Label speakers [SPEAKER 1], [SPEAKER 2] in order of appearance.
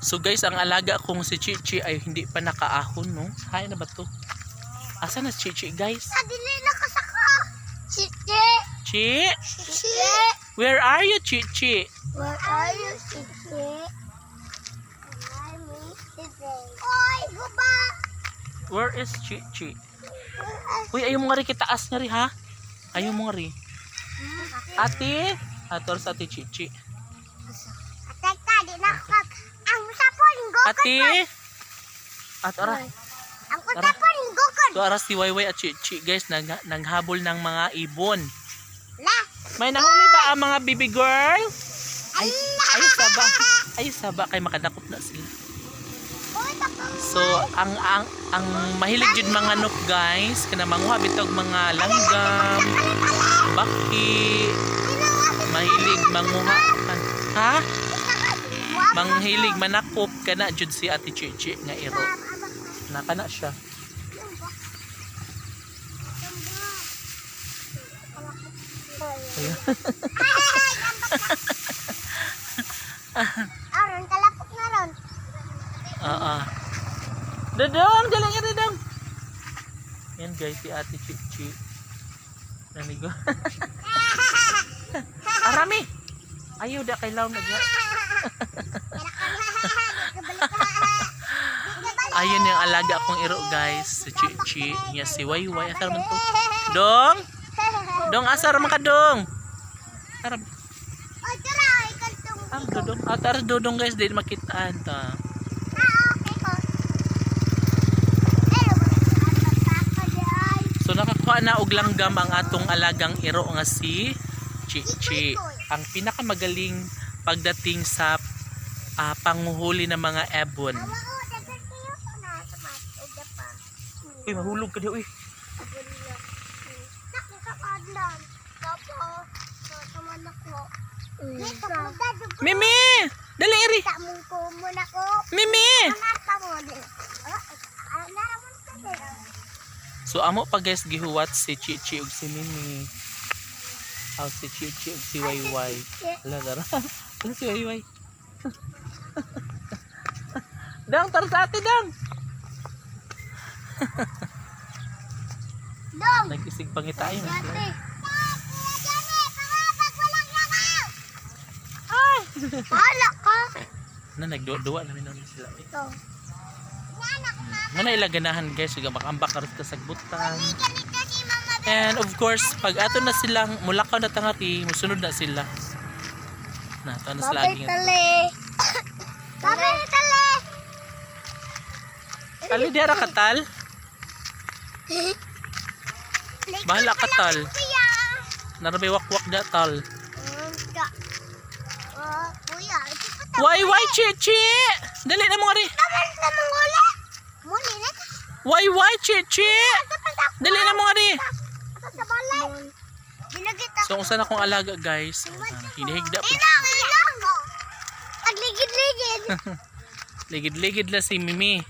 [SPEAKER 1] So guys, ang alaga kong si Chichi ay hindi pa nakaahon, no? Hay na ba to? Asa na si Chichi, guys?
[SPEAKER 2] Adili na ka sa ka. Chichi.
[SPEAKER 1] Chi?
[SPEAKER 2] Chichi.
[SPEAKER 1] Where are you, Chichi?
[SPEAKER 2] Where are you, Chichi? Oy, guba.
[SPEAKER 1] Where is Chichi? Uy, ayaw mo nga rin kitaas nga rin, ha? Ayaw mo nga rin. Ate? Ator sa ate Chichi.
[SPEAKER 2] Atek ka, di
[SPEAKER 1] Ate? At ora,
[SPEAKER 2] Ang usapon, go ka.
[SPEAKER 1] to ara si Wayway at Chichi, guys, nag, naghabol ng mga ibon.
[SPEAKER 2] La.
[SPEAKER 1] May nahuli ba ang mga baby girl? Ay, ay saba. Ay saba kay makadakop na sila. So, ang ang ang mahilig jud mga nop guys, kana manguha bitog mga langgam, baki, mahilig manguha. Ha? Manghilig manakop kana jud si Ate Chichi nga iro. Nakana siya.
[SPEAKER 2] Aron, kalapok na ron.
[SPEAKER 1] Oo. Dodong, dalang yan dodong. Yan guys, si Ate Chichi. Nanigo. Arami. Ayaw da kay law na Ayun yung alaga kong iro guys, si Chichi. Niya si Wayway. Asar man to? Dong! Dong, asar man ka dong! Arab. Ah, dodong. Ah, tara dodong guys, di makitaan ta.
[SPEAKER 2] Ah.
[SPEAKER 1] So nakakuha na og langgam ang atong alagang iro nga si Chichi. Ang pinakamagaling pagdating sa ah, panguhuli ng mga ebon. Mimi!
[SPEAKER 2] Anata mo din. Ah, ah, naraman ka din.
[SPEAKER 1] So amo pa guys gihuwat si Chichi ug si Mimi. Aw si Chichi ug si Wayway. Ala dara. Ala si Wayway. dang tar sa ate dang. Nagisig.
[SPEAKER 2] Dati.
[SPEAKER 1] Ay!
[SPEAKER 2] Hala ka.
[SPEAKER 1] Na nagduwa namin nun sila.
[SPEAKER 2] Ito. Anak na.
[SPEAKER 1] Nga na ilaganahan guys, ug makambak sagbutan.
[SPEAKER 2] Ganit ka mama.
[SPEAKER 1] And of course, pag ato na silang mulakaw na tangati, musunod na sila. Na, ito na sila aging.
[SPEAKER 2] tali. Babay tali.
[SPEAKER 1] Ali diara katal. Bahala ka tal.
[SPEAKER 2] Kuya.
[SPEAKER 1] Narabay wakwak da tal.
[SPEAKER 2] Ka. Oh.
[SPEAKER 1] Why why chichi? Dali na mo ri.
[SPEAKER 2] Naman sa mangula. Muli na ka.
[SPEAKER 1] Why why chichi? Dali na mo ri.
[SPEAKER 2] Ito sa balay. Ginagit ako.
[SPEAKER 1] So kung saan akong alaga guys, hinihigda po.
[SPEAKER 2] Agligid-ligid.
[SPEAKER 1] Ligid-ligid la si Mimi.